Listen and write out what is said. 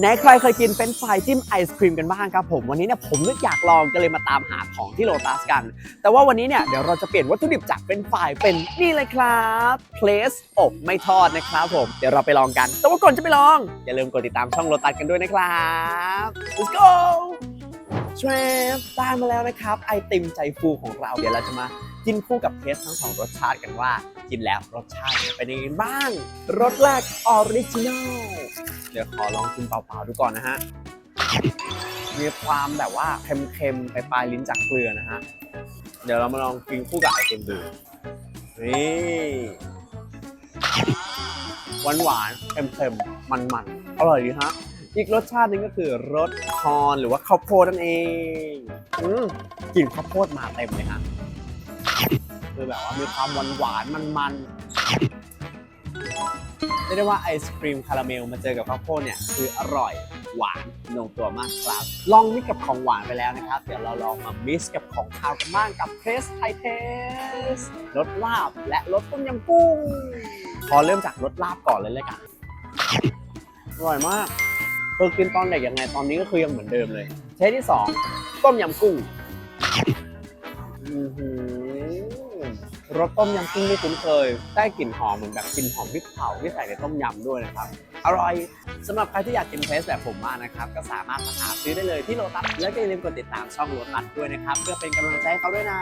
ไหนใครเคยกินเป็นช์ฟรายจิ้มไอศครีมกันบ้างครับผม วันนี้เนี่ยผมนึกอยากลองก็เลยมาตามหาของที่โลตัสกัน แต่ว่าวันนี้เนี่ยเดี๋ยวเราจะเปลี่ยนวัตถุดิบจากเป็นช์ฟรายเป็นนี่เลยครับเพลสอบไม่ทอดนะครับผมเดี๋ยวเราไปลองกัน แต่ว่าก่อนจะไปลอง อย่าลืมกดติดตามช่องโลตัสกันด้วยนะครับ let's go เชฟได้มาแล้วนะครับ ไอติมใจฟูของเรา เดี๋ยวเราจะมากินคู่กับเทสทั้งสองรสชาติกันว่า กินแล้วรสชาติเป็นยังไงบ้าง รสแรกออริจินอล ดี๋ยวขอลองกินเปล่าๆดูก่อนนะฮะ มีความแบบว่าเค็มๆ ไปปลายลิ้นจากเกลือนะฮะ เดี๋ยวเรามาลองกินคู่กับไอติมดู นี่หวานหวานเค็มๆ มันๆ อร่อยดีฮะ อีกรสชาตินึงก็คือรสคอนหรือว่าข้าวโพดนั่นเองอืมกลิ่นข้าวโพดมาเต็มเลยฮะ คือแบบว่ามีความหวานหวานมันๆ เรียกได้ว่าไอศครีมคาราเมลมาเจอกับข้าวโพดเนี่ยคืออร่อยหวานลงตัวมากครับ ลองมิกกับของหวานไปแล้วนะครับ เดี๋ยวเราลองมามิกกับของคาวกันบ้างกับเทสไทเทสรสลาบและรสต้มยำกุ้งขอเริ่มจากรสลาบก่อนเลยเลยกันอร่อยมากเคยกินตอนเด็กยังไงตอนนี้ก็คือยังเหมือนเดิมเลยเทสที่สองต้มยำกุ้งอือหือ รสต้มยำกุ้งที่คุ้นเคย ได้กลิ่นหอมเหมือนแบบกลิ่นหอมพริกเผาที่ใส่ในต้มยำด้วยนะครับ อร่อยสำหรับใครที่อยากกินเทสแบบผมมากนะครับ ก็สามารถมาหาซื้อได้เลยที่โลตัสแล้วก็อย่าลืมกดติดตามช่องโลตัสด้วยนะครับ เพื่อเป็นกำลังใจให้เขาด้วยนะ